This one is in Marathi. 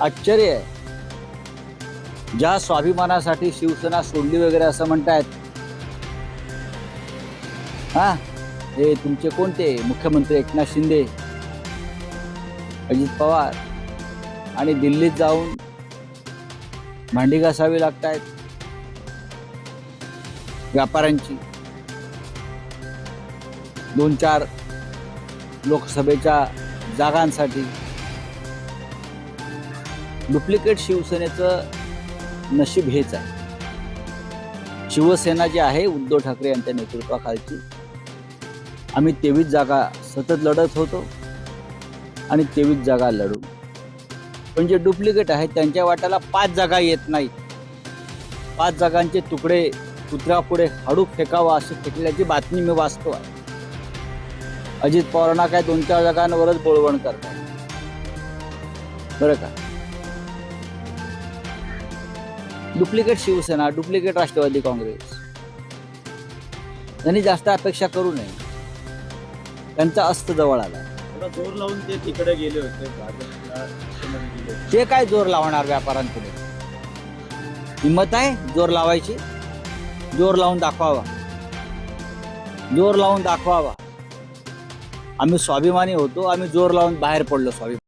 आश्चर्य आहे. ज्या स्वाभिमानासाठी शिवसेना सोडली वगैरे असं म्हणतायत. हा? हे तुमचे कोणते? मुख्यमंत्री एकनाथ शिंदे अजित पवार आणि दिल्लीत जाऊन भांडी घासावी लागतायत व्यापाऱ्यांची. दोन चार लोकसभेच्या जागांसाठी. डुप्लिकेट शिवसेनेचं नशीब हेच आहे. शिवसेना जी आहे उद्धव ठाकरे यांच्या नेतृत्वाखालची. आम्ही तेवीस जागा सतत लढत होतो आणि तेवीस जागा लढू पण जे डुप्लिकेट आहेत त्यांच्या वाट्याला पाच जागा येत नाहीत. पाच जागांचे तुकडे कुत्र्यापुढे हाडू फेकावा अशी फेकल्याची बातमी मी वाचतो आहे. अजित पवारांना काय दोन चार जागांवरच बोळवण करतात. बरं का? Duplicate Shiv Sena duplicate Rashtravadi Congress. यांनी जास्त अपेक्षा करू नये. त्यांचा अस्त जवळ आला. जोर लावून ते तिकडे गेले होते. ते काय जोर लावणार व्यापाऱ्यांपुढे हिंमत आहे जोर लावायची? जोर लावून दाखवावा. जोर लावून दाखवावा. आम्ही स्वाभिमानी होतो आम्ही जोर लावून बाहेर पडलो स्वाभिमान